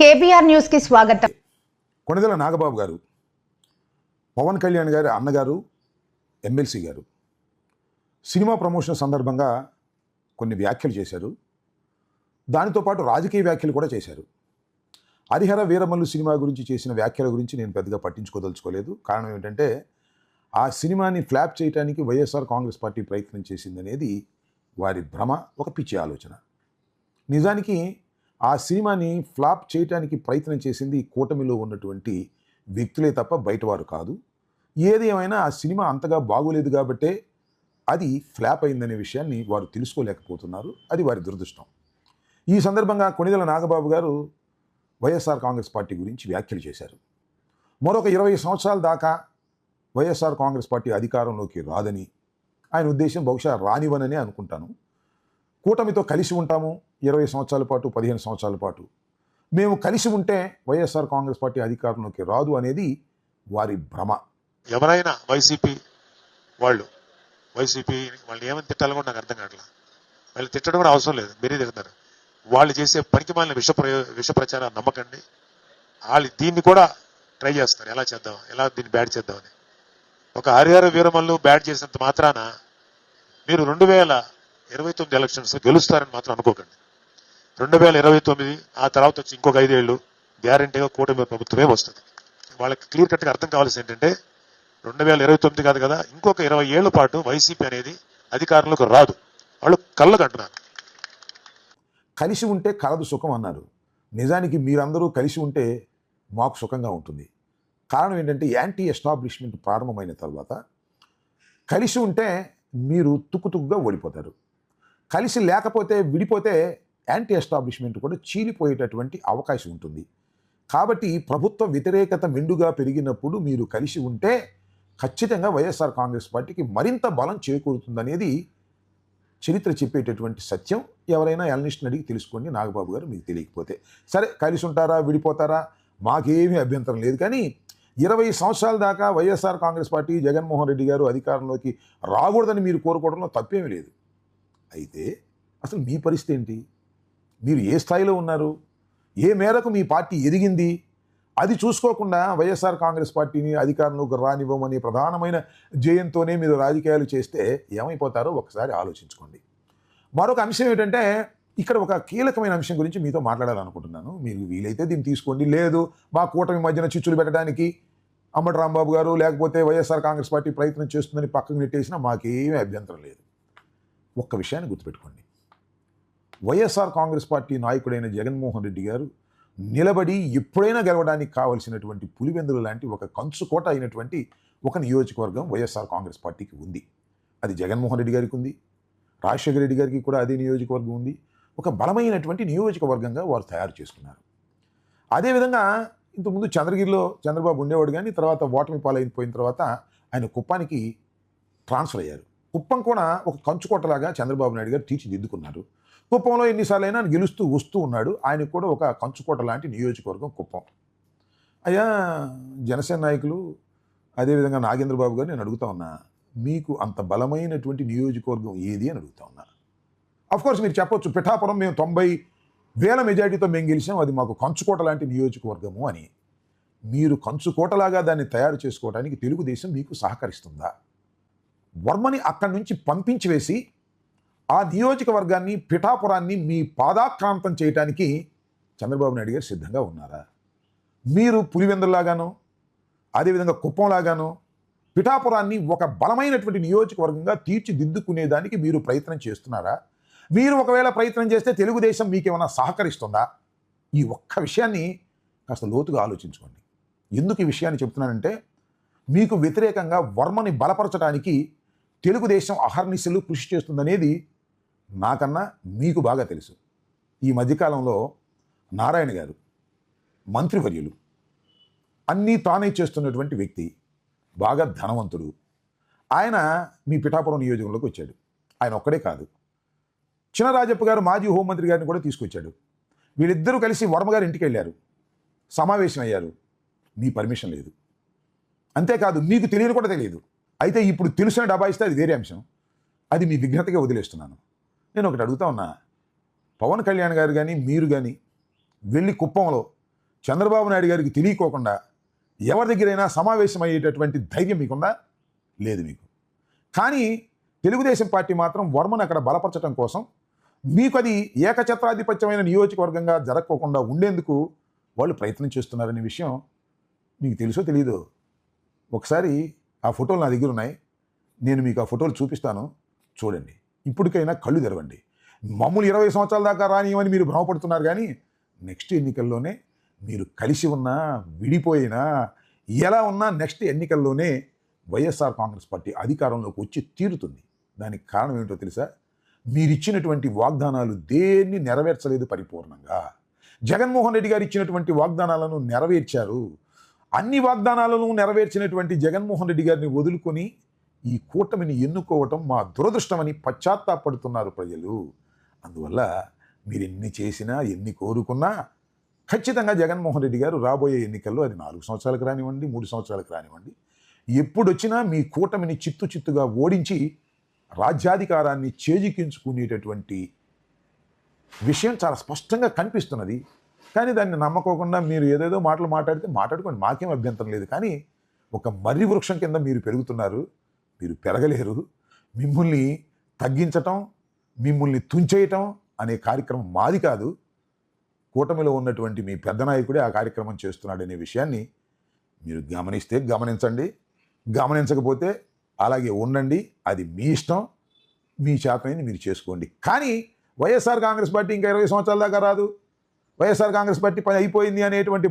KBR న్యూస్కి స్వాగతం. కొణిదెల నాగబాబు గారు పవన్ కళ్యాణ్ గారి అన్నగారు ఎమ్మెల్సీ గారు. సినిమా ప్రమోషన్ సందర్భంగా కొన్ని వ్యాఖ్యలు చేశారు. దానితో పాటు రాజకీయ వ్యాఖ్యలు కూడా చేశారు. హరిహర వీరమల్లు సినిమా గురించి చేసిన వ్యాఖ్యల గురించి నేను పెద్దగా పట్టించుకోదలుచుకోలేదు. కారణం ఏంటంటే ఆ సినిమాని ఫ్లాప్ చేయడానికి వైఎస్ఆర్ కాంగ్రెస్ పార్టీ ప్రయత్నం చేసిందనేది వారి భ్రమ ఒక పిచ్చి ఆలోచన. నిజానికి ఆ సినిమాని ఫ్లాప్ చేయడానికి ప్రయత్నం చేసింది ఈ కూటమిలో ఉన్నటువంటి వ్యక్తులే తప్ప బయటవారు కాదు. ఏది ఏమైనా ఆ సినిమా అంతగా బాగోలేదు కాబట్టే అది ఫ్లాప్ అయిందనే విషయాన్ని వారు తెలుసుకోలేకపోతున్నారు. అది వారి దురదృష్టం. ఈ సందర్భంగా కొణిదెల నాగబాబు గారు వైఎస్ఆర్ కాంగ్రెస్ పార్టీ గురించి వ్యాఖ్యలు చేశారు. మరొక ఇరవై సంవత్సరాల దాకా వైఎస్ఆర్ కాంగ్రెస్ పార్టీ అధికారంలోకి రాదని ఆయన ఉద్దేశం బహుశా రానివననే అనుకుంటాను. కూటమితో కలిసి ఉంటాము ఇరవై సంవత్సరాల పాటు పదిహేను సంవత్సరాల పాటు. మేము కలిసి ఉంటే వైఎస్ఆర్ కాంగ్రెస్ పార్టీ అధికారంలోకి రాదు అనేది వారి భ్రమ. ఎవరైనా వైసీపీ వాళ్ళు వైసీపీ వాళ్ళు ఏమని తిట్టాలో కూడా నాకు అర్థం కావట్లేదు వాళ్ళు తిట్టడం కూడా అవసరం లేదు మీరే తిడతారు. వాళ్ళు చేసే పనికి మాలిన విష ప్రయో విష ప్రచారాన్ని నమ్మకండి. వాళ్ళు దీన్ని కూడా ట్రై చేస్తారు ఎలా చేద్దాం ఎలా దీన్ని బ్యాడ్ చేద్దామని ఒక హరిహర వీరమల్లు బ్యాడ్ చేసినంత మాత్రాన మీరు రెండు వేల ఇరవై తొమ్మిది ఎలక్షన్స్ గెలుస్తారని మాత్రం అనుకోకండి. రెండు వేల ఇరవై తొమ్మిది ఆ తర్వాత వచ్చి ఇంకొక ఐదేళ్ళు గ్యారంటీగా కూటమి ప్రభుత్వమే వస్తుంది. వాళ్ళకి క్లియర్ కట్గా అర్థం కావాల్సి ఏంటంటే రెండు వేల ఇరవై తొమ్మిది కాదు కదా ఇంకొక ఇరవై ఏళ్ళ పాటు వైసీపీ అనేది అధికారంలోకి రాదు. వాళ్ళు కళ్ళకు అంటున్నారు. కలిసి ఉంటే కలదు సుఖం అన్నారు. నిజానికి మీరందరూ కలిసి ఉంటే మాకు సుఖంగా ఉంటుంది. కారణం ఏంటంటే యాంటీ ఎస్టాబ్లిష్మెంట్ ప్రారంభమైన తర్వాత కలిసి ఉంటే మీరు తుక్కుతుక్కుగా ఓడిపోతారు. కలిసి లేకపోతే విడిపోతే యాంటీ ఎస్టాబ్లిష్మెంట్ కూడా చీలిపోయేటటువంటి అవకాశం ఉంటుంది. కాబట్టి ప్రభుత్వ వ్యతిరేకత మెండుగా పెరిగినప్పుడు మీరు కలిసి ఉంటే ఖచ్చితంగా వైఎస్ఆర్ కాంగ్రెస్ పార్టీకి మరింత బలం చేకూరుతుందనేది చరిత్ర చెప్పేటటువంటి సత్యం. ఎవరైనా ఎలనిస్ట్ని అడిగి తెలుసుకోండి నాగబాబు గారు మీకు తెలియకపోతే. సరే కలిసి ఉంటారా విడిపోతారా? మాకేమీ అభ్యంతరం లేదు. కానీ ఇరవై సంవత్సరాల దాకా వైఎస్ఆర్ కాంగ్రెస్ పార్టీ జగన్మోహన్ రెడ్డి గారు అధికారంలోకి రాకూడదని మీరు కోరుకోవడంలో తప్పేమీ లేదు. అయితే అసలు మీ పరిస్థితి ఏంటి? మీరు ఏ స్థాయిలో ఉన్నారు? ఏ మేరకు మీ పార్టీ ఎదిగింది? అది చూసుకోకుండా వైఎస్ఆర్ కాంగ్రెస్ పార్టీని అధికారంలోకి రానివ్వమని ప్రధానమైన జయంతోనే మీరు రాజకీయాలు చేస్తే ఏమైపోతారో ఒకసారి ఆలోచించుకోండి. మరొక అంశం ఏంటంటే ఇక్కడ ఒక కీలకమైన అంశం గురించి మీతో మాట్లాడాలనుకుంటున్నాను. మీరు వీలైతే దీన్ని తీసుకోండి. లేదు మా కూటమి మధ్యన చిచ్చులు పెట్టడానికి అమ్మటి రాంబాబు గారు లేకపోతే వైఎస్ఆర్ కాంగ్రెస్ పార్టీ ప్రయత్నం చేస్తుందని పక్కకు నెట్టేసినా మాకేమీ అభ్యంతరం లేదు. ఒక్క విషయాన్ని గుర్తుపెట్టుకోండి. వైఎస్ఆర్ కాంగ్రెస్ పార్టీ నాయకుడైన జగన్మోహన్ రెడ్డి గారు నిలబడి ఎప్పుడైనా గెలవడానికి కావలసినటువంటి పులివెందులు లాంటి ఒక కంచుకోట అయినటువంటి ఒక నియోజకవర్గం వైఎస్ఆర్ కాంగ్రెస్ పార్టీకి ఉంది. అది జగన్మోహన్ రెడ్డి గారికి ఉంది. రాజశేఖర రెడ్డి గారికి కూడా అదే నియోజకవర్గం ఉంది. ఒక బలమైనటువంటి నియోజకవర్గంగా వారు తయారు చేసుకున్నారు. అదేవిధంగా ఇంతకుముందు చంద్రగిరిలో చంద్రబాబు ఉండేవాడు కానీ తర్వాత ఓటమి పాలైపోయిన తర్వాత ఆయన కుప్పానికి ట్రాన్స్ఫర్ అయ్యారు. కుప్పం కూడా ఒక కంచుకోటలాగా చంద్రబాబు నాయుడు గారు తీర్చిదిద్దుకున్నారు. కుప్పంలో ఎన్నిసార్లు అయినా గెలుస్తూ వస్తూ ఉన్నాడు. ఆయనకు కూడా ఒక కంచుకోట లాంటి నియోజకవర్గం కుప్పం. అయ్యా జనసేన నాయకులు అదేవిధంగా నాగేంద్రబాబు గారు నేను అడుగుతా ఉన్నా మీకు అంత బలమైనటువంటి నియోజకవర్గం ఏది అని అడుగుతా ఉన్నా. కోర్స్ మీరు చెప్పొచ్చు పిఠాపురం మేము తొంభై వేల మెజార్టీతో మేము గెలిచాం అది మాకు కంచుకోట లాంటి నియోజకవర్గము అని. మీరు కంచుకోటలాగా దాన్ని తయారు చేసుకోవడానికి తెలుగుదేశం మీకు సహకరిస్తుందా? వర్మని అక్కడి నుంచి పంపించి వేసి ఆ నియోజకవర్గాన్ని పిఠాపురాన్ని మీ పాదాక్రాంతం చేయటానికి చంద్రబాబు నాయుడు గారు సిద్ధంగా ఉన్నారా? మీరు పులివెందులాగాను అదేవిధంగా కుప్పంలాగాను పిఠాపురాన్ని ఒక బలమైనటువంటి నియోజకవర్గంగా తీర్చిదిద్దుకునేదానికి మీరు ప్రయత్నం చేస్తున్నారా? మీరు ఒకవేళ ప్రయత్నం చేస్తే తెలుగుదేశం మీకేమైనా సహకరిస్తుందా? ఈ ఒక్క విషయాన్ని కాస్త లోతుగా ఆలోచించుకోండి. ఎందుకు ఈ విషయాన్ని చెప్తున్నానంటే మీకు వ్యతిరేకంగా వర్మని బలపరచడానికి తెలుగుదేశం అహర్నిశలు కృషి చేస్తుందనేది నాకన్నా మీకు బాగా తెలుసు. ఈ మధ్యకాలంలో నారాయణ గారు మంత్రివర్యులు అన్నీ తానే చేస్తున్నటువంటి వ్యక్తి బాగా ధనవంతుడు. ఆయన మీ పిఠాపురం నియోజకంలోకి వచ్చాడు. ఆయన ఒక్కడే కాదు. చినరాజప్ప గారు మాజీ హోంమంత్రి గారిని కూడా తీసుకొచ్చాడు. వీళ్ళిద్దరూ కలిసి వర్మ గారి ఇంటికి వెళ్ళారు. సమావేశం అయ్యారు మీ పర్మిషన్ లేదు. అంతేకాదు మీకు తెలియని కూడా తెలియదు. అయితే ఇప్పుడు తెలిసిన డబ్బా ఇస్తే అది వేరే అంశం. అది మీ విఘ్నతగా వదిలేస్తున్నాను. నేను ఒకటి అడుగుతా ఉన్నా. పవన్ కళ్యాణ్ గారు కానీ మీరు కానీ వెళ్ళి కుప్పంలో చంద్రబాబు నాయుడు గారికి తెలియకోకుండా ఎవరి దగ్గరైనా సమావేశం అయ్యేటటువంటి ధైర్యం మీకుందా? లేదు మీకు. కానీ తెలుగుదేశం పార్టీ మాత్రం వర్మను అక్కడ బలపరచడం కోసం మీకు అది ఏకఛత్రాధిపత్యమైన నియోజకవర్గంగా జరగకోకుండా ఉండేందుకు వాళ్ళు ప్రయత్నం చేస్తున్నారనే విషయం మీకు తెలుసో తెలీదో? ఒకసారి ఆ ఫోటోలు నా దగ్గర ఉన్నాయి. నేను మీకు ఆ ఫోటోలు చూపిస్తాను. చూడండి. ఇప్పటికైనా కళ్ళు తెరవండి. మామూలు ఇరవై సంవత్సరాల దాకా రానియమని మీరు భ్రమపడుతున్నారు కానీ నెక్స్ట్ ఎన్నికల్లోనే మీరు కలిసి ఉన్నా విడిపోయినా ఎలా ఉన్నా నెక్స్ట్ ఎన్నికల్లోనే వైఎస్ఆర్ కాంగ్రెస్ పార్టీ అధికారంలోకి వచ్చి తీరుతుంది. దానికి కారణం ఏంటో తెలుసా? మీరు ఇచ్చినటువంటి వాగ్దానాలు దేన్ని నెరవేర్చలేదు పరిపూర్ణంగా. జగన్మోహన్ రెడ్డి గారు ఇచ్చినటువంటి వాగ్దానాలను నెరవేర్చారు. అన్ని వాగ్దానాలను నెరవేర్చినటువంటి జగన్మోహన్ రెడ్డి గారిని వదులుకొని ఈ కూటమిని ఎన్నుకోవటం మా దురదృష్టమని పశ్చాత్తాపడుతున్నారు ప్రజలు. అందువల్ల మీరు ఎన్ని చేసినా ఎన్ని కోరుకున్నా ఖచ్చితంగా జగన్మోహన్ రెడ్డి గారు రాబోయే ఎన్నికల్లో అది నాలుగు సంవత్సరాలకు రానివ్వండి మూడు సంవత్సరాలకు రానివ్వండి. ఎప్పుడొచ్చినా మీ కూటమిని చిత్తు చిత్తుగా ఓడించి రాజ్యాధికారాన్ని చేజిక్కించుకునేటటువంటి విషయం చాలా స్పష్టంగా కనిపిస్తున్నది. కానీ దాన్ని నమ్మకోకుండా మీరు ఏదేదో మాటలు మాట్లాడితే మాట్లాడుకోండి మాకేం అభ్యంతరం లేదు. కానీ ఒక మర్రి వృక్షం కింద మీరు పెరుగుతున్నారు మీరు పెరగలేరు మిమ్మల్ని తగ్గించటం మిమ్మల్ని తుంచేయటం అనే కార్యక్రమం మాది కాదు. కూటమిలో ఉన్నటువంటి మీ పెద్ద నాయకుడే ఆ కార్యక్రమం చేస్తున్నాడనే విషయాన్ని మీరు గమనిస్తే గమనించండి. గమనించకపోతే అలాగే ఉండండి అది మీ ఇష్టం మీ చేతనైంది మీరు చేసుకోండి. కానీ వైఎస్ఆర్ కాంగ్రెస్ పార్టీ ఇంకా ఇరవై సంవత్సరాల దాకా రాదు. వైఎస్ఆర్ కాంగ్రెస్ పార్టీ పని అయిపోయింది అనేటువంటి